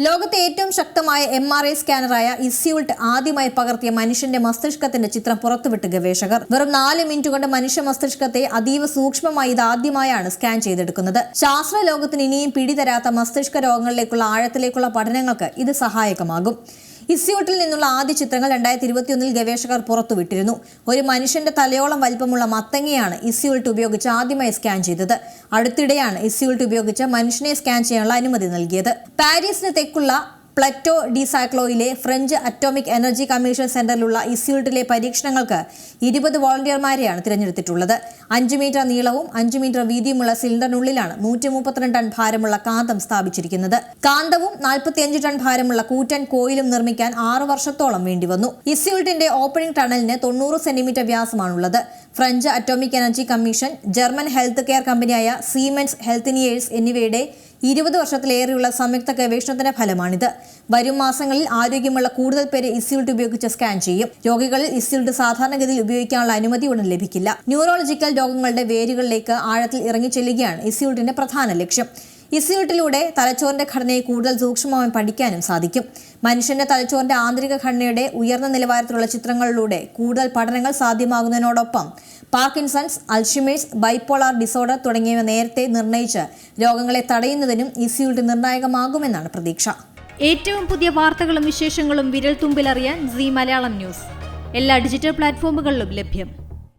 ലോകത്തെ ഏറ്റവും ശക്തമായ എം ആർ ഐ സ്കാനറായ ഇസ്യൂൾട്ട് ആദ്യമായി പകർത്തിയ മനുഷ്യന്റെ മസ്തിഷ്കത്തിന്റെ ചിത്രം പുറത്തുവിട്ട് ഗവേഷകർ. വെറും നാല് മിനിറ്റ് കൊണ്ട് മനുഷ്യ മസ്തിഷ്കത്തെ അതീവ സൂക്ഷ്മമായി ഇത് ആദ്യമായാണ് സ്കാൻ ചെയ്തെടുക്കുന്നത്. ശാസ്ത്ര ലോകത്തിന് ഇനിയും പിടിതരാത്ത മസ്തിഷ്ക രോഗങ്ങളിലേക്കുള്ള ആഴത്തിലേക്കുള്ള പഠനങ്ങൾക്ക് ഇത് സഹായകമാകും. ഇസ്യൂട്ടിൽ നിന്നുള്ള ആദ്യ ചിത്രങ്ങൾ രണ്ടായിരത്തി ഇരുപത്തിയൊന്നിൽ ഗവേഷകർ പുറത്തുവിട്ടിരുന്നു. ഒരു മനുഷ്യന്റെ തലയോളം വലിപ്പമുള്ള മത്തങ്ങയാണ് ഇസ്യൂൾട്ട് ഉപയോഗിച്ച് ആദ്യമായി സ്കാൻ ചെയ്തത്. അടുത്തിടെയാണ് ഇസ്യൂൾട്ട് ഉപയോഗിച്ച് മനുഷ്യനെ സ്കാൻ ചെയ്യാനുള്ള അനുമതി നൽകിയത്. പാരീസിന് തെക്കുള്ള പ്ലറ്റോ ഡിസാക്ലോയിലെ ഫ്രഞ്ച് അറ്റോമിക് എനർജി കമ്മീഷൻ സെന്ററിലുള്ള ഇസ്യൂട്ടിലെ പരീക്ഷണങ്ങൾക്ക് ഇരുപത് വോളണ്ടിയർമാരെയാണ് തിരഞ്ഞെടുത്തിട്ടുള്ളത്. അഞ്ച് മീറ്റർ നീളവും അഞ്ച് മീറ്റർ വീതിയുമുള്ള സിലിണ്ടറിനുള്ളിലാണ് നൂറ്റി മുപ്പത്തിരണ്ട് ടൺ ഭാരമുള്ള കാന്തം സ്ഥാപിച്ചിരിക്കുന്നത്. കാന്തവും നാൽപ്പത്തിയഞ്ച് ടൺ ഭാരമുള്ള കൂറ്റൻ കോയിലും നിർമ്മിക്കാൻ ആറ് വർഷത്തോളം വേണ്ടി വന്നു ഇസ്യൂട്ടിന്റെ ഓപ്പണിംഗ് ടണലിന് തൊണ്ണൂറ് centimetre വ്യാസമാണുള്ളത്. French atomic energy commission German health care കമ്പനിയായ സീമെൻസ് ഹെൽത്തിനിയേഴ്സ് എന്നിവയുടെ ഇരുപത് വർഷത്തിലേറെയുള്ള സംയുക്ത ഗവേഷണത്തിന്റെ ഫലമാണിത്. വരും മാസങ്ങളിൽ ആരോഗ്യമുള്ള കൂടുതൽ പേരെ ഇസ്യൂൾട്ട് ഉപയോഗിച്ച് സ്കാൻ ചെയ്യും. രോഗികളിൽ ഇസ്യൂൾട്ട് സാധാരണഗതിയിൽ ഉപയോഗിക്കാനുള്ള അനുമതി ഉടൻ ലഭിക്കില്ല. ന്യൂറോളജിക്കൽ രോഗങ്ങളുടെ വേരുകളിലേക്ക് ആഴത്തിൽ ഇറങ്ങിച്ചെല്ലുകയാണ് ഇസ്യൂൾട്ടിന്റെ പ്രധാന ലക്ഷ്യം. ഇസ്യൂട്ടിലൂടെ തലച്ചോറിന്റെ ഘടനയെ കൂടുതൽ സൂക്ഷ്മമായി പഠിക്കാനും സാധിക്കും. മനുഷ്യന്റെ തലച്ചോറിന്റെ ആന്തരിക ഘടനയുടെ ഉയർന്ന നിലവാരത്തിലുള്ള ചിത്രങ്ങളിലൂടെ കൂടുതൽ പഠനങ്ങൾ സാധ്യമാകുന്നതിനോടൊപ്പം പാർക്കിൻസൺസ് അൽഷിമേഴ്സ് ബൈപ്പോളാർ ഡിസോർഡർ തുടങ്ങിയവ നേരത്തെ നിർണയിച്ച് രോഗങ്ങളെ തടയുന്നതിനും ഇസിയുടെ നിർണായകമാകുമെന്നാണ് പ്രതീക്ഷ. ഏറ്റവും പുതിയ വാർത്തകളും വിശേഷങ്ങളും വിരൽ തുമ്പിലറിയാൻ സി മലയാളം ന്യൂസ്. എല്ലാ ഡിജിറ്റൽ പ്ലാറ്റ്ഫോമുകളിലും ലഭ്യം.